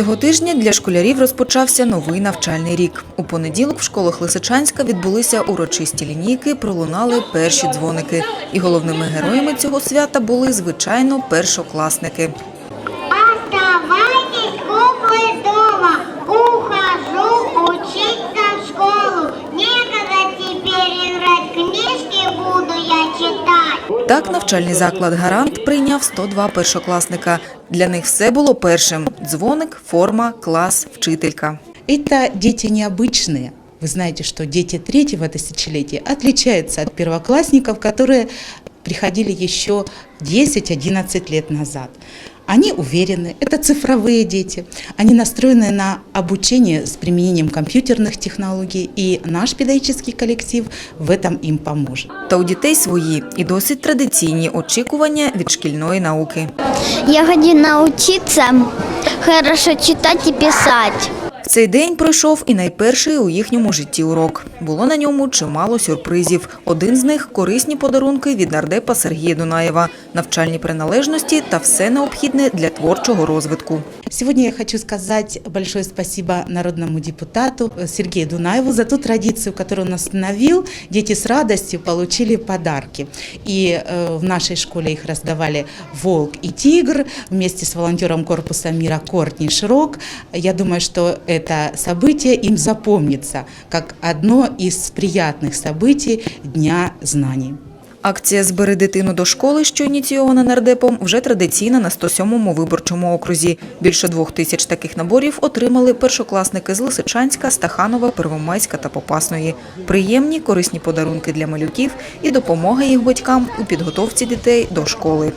Цього тижня для школярів розпочався новий навчальний рік. У понеділок в школах Лисичанська відбулися урочисті лінійки, пролунали перші дзвоники. І головними героями цього свята були, звичайно, першокласники. Так навчальний заклад «Гарант» прийняв 102 першокласника. Для них все було першим – дзвоник, форма, клас, вчителька. Это дети необычные. Вы знаете, что дети третьего тысячелетия отличаются от первоклассников, которые приходили еще 10-11 лет назад. Они уверены, это цифровые дети, они настроены на обучение с применением компьютерных технологий, и наш педагогический коллектив в этом им поможет. Та у дітей свої і досить традиційні очікування від шкільної науки. Я хочу научиться хорошо читать и писать. Цей день пройшов і найперший у їхньому житті урок. Було на ньому чимало сюрпризів. Один з них – корисні подарунки від нардепа Сергія Дунаєва, навчальні приналежності та все необхідне для творчого розвитку. Сегодня я хочу сказать большое спасибо народному депутату э, Сергею Дунаеву за ту традицию, которую он установил. Дети с радостью получили подарки. И э, в нашей школе их раздавали «Волк» и «Тигр» вместе с волонтером корпуса мира Кортни Широк. Я думаю, что это событие им запомнится как одно из приятных событий Дня знаний. Акція «Збери дитину до школи», що ініційована нардепом, вже традиційна на 107-му виборчому окрузі. Більше двох тисяч таких наборів отримали першокласники з Лисичанська, Стаханова, Первомайська та Попасної. Приємні, корисні подарунки для малюків і допомога їх батькам у підготовці дітей до школи.